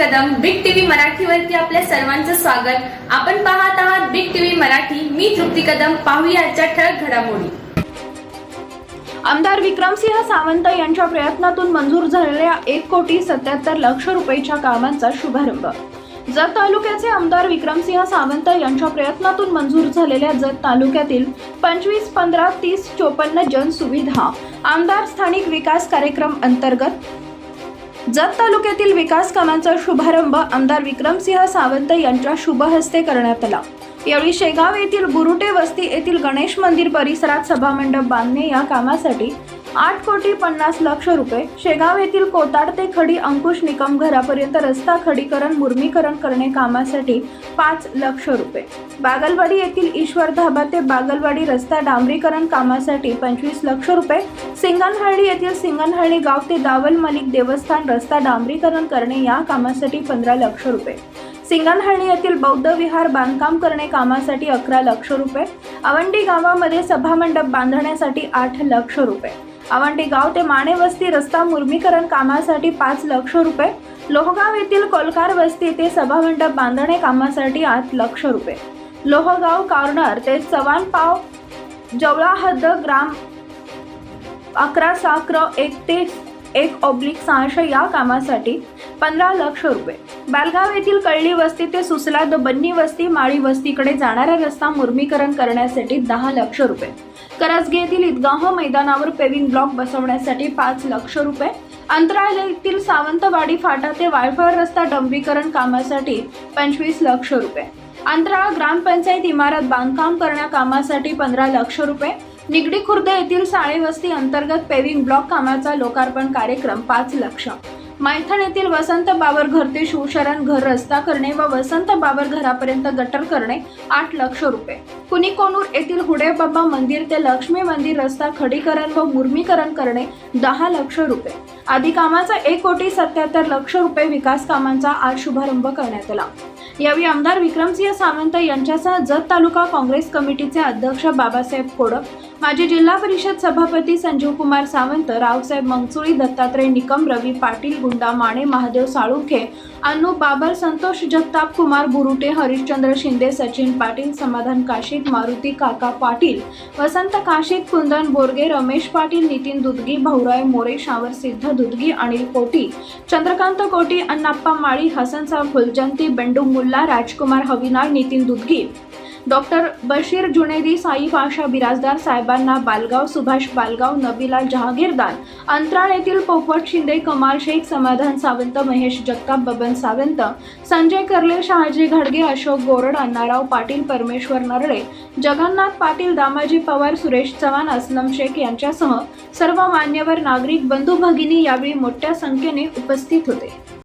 मराठीवरती आपल्या सर्वांचं स्वागत. आपण पाहत आहात बिग टीव्ही मराठी. मी तृप्ती कदम. पाहूया आजच्या ठळक घडामोडी. आमदार विक्रमसिंह सावंत यांच्या प्रयत्नातून मंजूर झालेल्या एक कोटी सत्याहत्तर लक्ष रुपयाच्या कामांचा शुभारंभ. जत तालुक्याचे आमदार विक्रमसिंह सावंत यांच्या प्रयत्नातून मंजूर झालेल्या जत तालुक्यातील पंचवीस पंधरा तीस चोपन्न जन सुविधा आमदार स्थानिक विकास कार्यक्रम अंतर्गत जत तालुक्यातील विकास कामांचा शुभारंभ आमदार विक्रमसिंह सावंत यांच्या शुभहस्ते करण्यात आला. यावेळी शेगाव येथील बुरुटे वस्ती येथील गणेश मंदिर परिसरात सभामंडप बांधणे या कामासाठी आठ कोटी पन्नास लक्ष रुपये. शेगाव येथील कोताड ते खडी अंकुश निकम घरापर्यंत रस्ता खडीकरण मुर्मीकरण करणे कामासाठी पाच लक्ष रुपये. बागलवाडी येथील ईश्वर धाबा ते बागलवाडी रस्ता डांबरीकरण कामासाठी पंचवीस लक्ष रुपये. सिंगनहळ्ळी येथील सिंगनहळ्ळी गाव ते दावल मलिक देवस्थान रस्ता डांबरीकरण करणे या कामासाठी पंधरा लक्ष रुपये. सिंगनहळ्ळी येथील बौद्ध विहार बांधकाम करणे कामासाठी अकरा लक्ष रुपये. अवंडी गावामध्ये सभामंडप बांधण्यासाठी आठ लक्ष रुपये. अवंडी गाव ते माने वस्ती रस्ता मुर्मीकरण कामासाठी पाच लक्ष रुपये. लोहगाव येथील कोलकार वस्ती ते सभामंडप बांधणे कामासाठी आठ लक्ष रुपये. लोहगाव कॉर्नर ते चव्हाण पाव जवळा हद्द ग्राम अकरा साक्र एक ते एक ऑब्लिक सहाशे या कामासाठी पंधरा लक्ष रुपये. बालगाव येथील कळली वस्ती ते सुसलाद बन्नी वस्ती माळी वस्तीकडे जाणारा रस्ता मुर्मीकरण करण्यासाठी दहा लक्ष रुपये. करजगे येथील ईदगाह मैदानावर पेविंग ब्लॉक बसवण्यासाठी पाच लक्ष रुपये. अंतराळ येथील सावंतवाडी फाटा ते वायफळ रस्ता डंबीकरण कामासाठी पंचवीस लक्ष रुपये. अंतराळ ग्रामपंचायत इमारत बांधकाम करण्या कामासाठी पंधरा लक्ष रुपये. निगडी खुर्द येथील साळेवस्ती अंतर्गत पेविंग ब्लॉक कामाचा लोकार्पण कार्यक्रम पाच लक्ष. मैथण येथील वसंत बाबर घर ते शिवशरण घर रस्ता करणे व वसंत बाबर घरापर्यंत गटर करणे आठ लक्ष रुपये. कुणीकोनूर येथील हुडेबाबा मंदिर ते लक्ष्मी मंदिर रस्ता खडीकरण व मुर्मीकरण करणे दहा लक्ष रुपये. आदी कामाचा एक कोटी सत्याहत्तर लक्ष रुपये विकास कामांचा आज शुभारंभ करण्यात आला. यावेळी आमदार विक्रमसिंह सावंत यांच्यासह जत तालुका काँग्रेस कमिटीचे अध्यक्ष बाबासाहेब कोडक माजी जिल्हा परिषद सभापती संजीव कुमार सावंत रावसाहेब मंगसुळी दत्तात्रय निकम रवी पाटील गुंडा माने महादेव साळुंखे अनु बाबर संतोष जगताप कुमार बुरुटे हरिश्चंद्र शिंदे सचिन पाटील समाधान काशीत मारुती काका पाटील वसंत काशीत कुंदन बोरगे रमेश पाटील नितीन दुदगी भाऊराय मोरे शावर सिद्ध दुदगी अनिल कोटी चंद्रकांत कोटी अण्णाप्पा माळी हसनसाब फुलजंती बेंडू मुल्ला राजकुमार हविनाळ नितीन दुदगी डॉक्टर बशीर जुनेदी साई पाशा बिराजदार साहेबांना बालगाव सुभाष बालगाव नबीलाल जहागीरदार अंतराळ येथील पोपट शिंदे कमाल शेख समाधान सावंत महेश जगताप बबन सावंत संजय कर्ले शहाजी घडगे अशोक गोरड अण्णाराव पाटील परमेश्वर नरळे जगन्नाथ पाटील दामाजी पवार सुरेश चव्हाण असलम शेख यांच्यासह सर्व मान्यवर नागरिक बंधू भगिनी यावेळी मोठ्या संख्येने उपस्थित होते.